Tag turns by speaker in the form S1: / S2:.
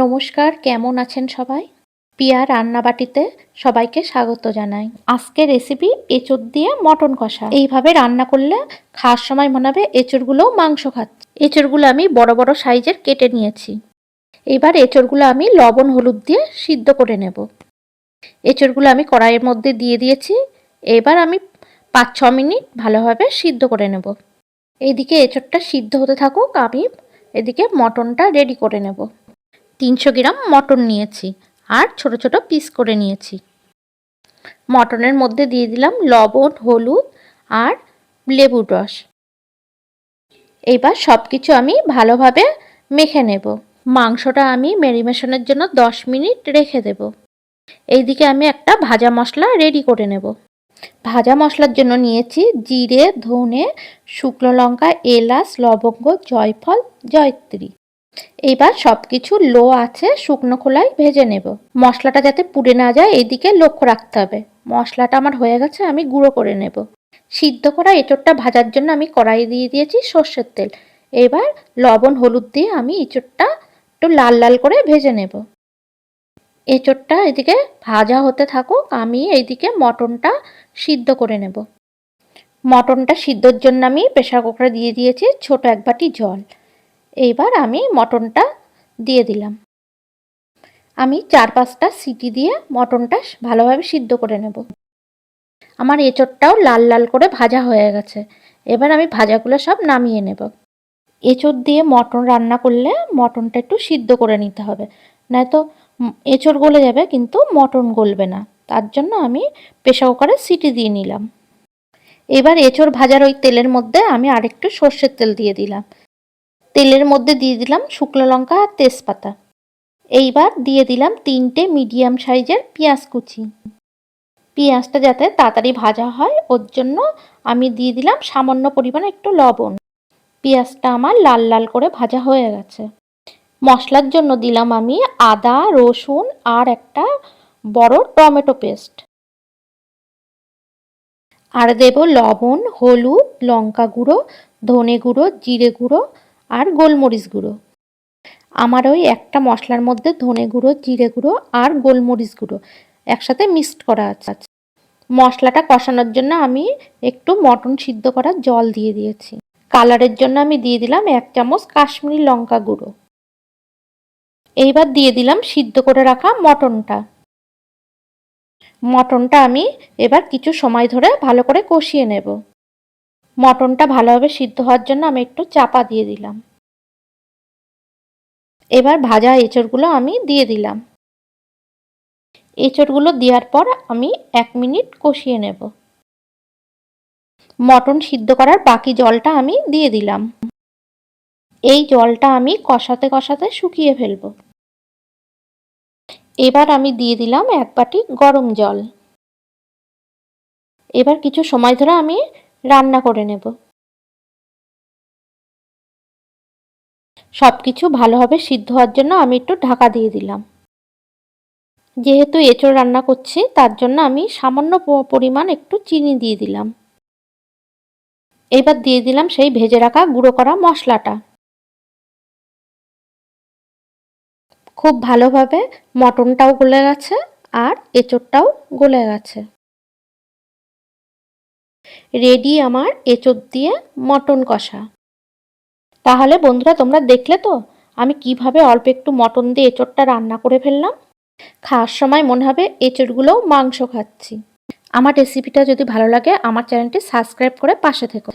S1: নমস্কার, কেমন আছেন সবাই? পিয়া রান্নাবাটিতে সবাইকে স্বাগত জানাই। আজকে রেসিপি এঁচড় দিয়ে মটন কষা। এইভাবে রান্না করলে খাওয়ার সময় মনে হবে এঁচড়গুলোও মাংস খাচ্ছে। এঁচড়গুলো আমি বড় বড় সাইজের কেটে নিয়েছি। এবার এঁচড়গুলো আমি লবণ, হলুদ দিয়ে সিদ্ধ করে নেব। এঁচড়গুলো আমি কড়াইয়ের মধ্যে দিয়ে দিয়েছি। এবার আমি পাঁচ, ছ মিনিট ভালোভাবে সিদ্ধ করে নেব। এইদিকে এঁচড়টা সিদ্ধ হতে থাকুক, আমি এদিকে মটনটা রেডি করে নেব। তিনশো গ্রাম মটন নিয়েছি আর ছোট ছোট পিস করে নিয়েছি। মটনের মধ্যে দিয়ে দিলাম লবণ, হলুদ আর লেবুর রস। এবার সব কিছু আমি ভালোভাবে মেখে নেব। মাংসটা আমি ম্যারিনেশনের জন্য দশ মিনিট রেখে দেব। এইদিকে আমি একটা ভাজা মশলা রেডি করে নেব। ভাজা মশলার জন্য নিয়েছি জিরে, ধনে, শুকনো লঙ্কা, এলাচ, লবঙ্গ, জয়ফল, জয়ত্রী। এবার সব কিছু লো আছে, শুকনো খোলায় ভেজে নেব। মশলাটা যাতে পুড়ে না যায়, এদিকে লক্ষ্য রাখতে হবে। মশলাটা আমার হয়ে গেছে, আমি গুঁড়ো করে নেব। সিদ্ধ করা এঁচড়টা ভাজার জন্য আমি কড়াই দিয়ে দিয়েছি সর্ষের তেল। এবার লবণ, হলুদ দিয়ে আমি এঁচড়টা একটু লাল লাল করে ভেজে নেব। এঁচড়টা এদিকে ভাজা হতে থাকুক, আমি এইদিকে মটনটা সিদ্ধ করে নেব। মটনটা সিদ্ধর জন্য আমি প্রেশার কুকারে দিয়ে দিয়েছি ছোট এক বাটি জল। এইবার আমি মটনটা দিয়ে দিলাম। আমি চার পাঁচটা সিটি দিয়ে মটনটা ভালোভাবে সিদ্ধ করে নেব। আমার এঁচড়টাও লাল লাল করে ভাজা হয়ে গেছে। এবার আমি ভাজাগুলো সব নামিয়ে নেব। এঁচড় দিয়ে মটন রান্না করলে মটনটা একটু সিদ্ধ করে নিতে হবে। নয়তো এঁচড় গলে যাবে কিন্তু মটন গলবে না। তার জন্য আমি প্রেশার কুকারে সিটি দিয়ে নিলাম। এবার এঁচড় ভাজার ওই তেলের মধ্যে আমি আরেকটু সর্ষের তেল দিয়ে দিলাম। তেলের মধ্যে দিয়ে দিলাম শুকনো লঙ্কা আর তেজপাতা। এইবার দিয়ে দিলাম তিনটে মিডিয়াম সাইজের পেঁয়াজ কুচি। পেঁয়াজটা যাতে তাড়াতাড়ি ভাজা হয়, ওর জন্য আমি দিয়ে দিলাম সামান্য পরিমাণে একটু লবণ। পেঁয়াজটা আমার লাল লাল করে ভাজা হয়ে গেছে। মশলার জন্য দিলাম আমি আদা, রসুন আর একটা বড় টমেটো পেস্ট। আর দেব লবণ, হলুদ, লঙ্কা গুঁড়ো, ধনে গুঁড়ো, জিরে গুঁড়ো আর গোলমরিচ গুঁড়ো। আমার ওই একটা মশলার মধ্যে ধনে গুঁড়ো, জিরে গুঁড়ো আর গোলমরিচ গুঁড়ো একসাথে মিক্সড করা আছে। মশলাটা কষানোর জন্য আমি একটু মটন সিদ্ধ করার জল দিয়ে দিয়েছি। কালারের জন্য আমি দিয়ে দিলাম এক চামচ কাশ্মীরি লঙ্কা গুঁড়ো। এইবার দিয়ে দিলাম সিদ্ধ করে রাখা মটনটা। মটনটা আমি এবার কিছু সময় ধরে ভালো করে কষিয়ে নেব। মটনটা ভালোভাবে সিদ্ধ হওয়ার জন্য আমি একটু চাপা দিয়ে দিলাম। এবার ভাজা এঁচড়গুলো আমি দিয়ে দিলাম। এঁচড়গুলো দেওয়ার পর আমি এক মিনিট কষিয়ে নেব। মটন সিদ্ধ করার বাকি জলটা আমি দিয়ে দিলাম। এই জলটা আমি কষাতে কষাতে শুকিয়ে ফেলব। এবার আমি দিয়ে দিলাম এক বাটি গরম জল। এবার কিছু সময় ধরে আমি রান্না করে নেব। সব কিছু ভালোভাবে সিদ্ধ হওয়ার জন্য আমি একটু ঢাকা দিয়ে দিলাম। যেহেতু এঁচড় রান্না করছি, তার জন্য আমি সামান্য পরিমাণ একটু চিনি দিয়ে দিলাম। এবার দিয়ে দিলাম সেই ভেজে রাখা গুঁড়ো করা মশলাটা। খুব ভালোভাবে মটনটাও গলে গেছে আর এঁচড়টাও গলে গেছে। রেডি আমার এঁচোড় দিয়ে মটন কষা। তাহলে বন্ধুরা তোমরা দেখলে তো, আমি কীভাবে অল্প একটু মটন দিয়ে এঁচড়টা রান্না করে ফেললাম। খাওয়ার সময় মনে হবে এঁচোড়গুলো মাংস খাচ্ছি। আমার রেসিপিটা যদি ভালো লাগে, আমার চ্যানেলটি সাবস্ক্রাইব করে পাশে থেকো।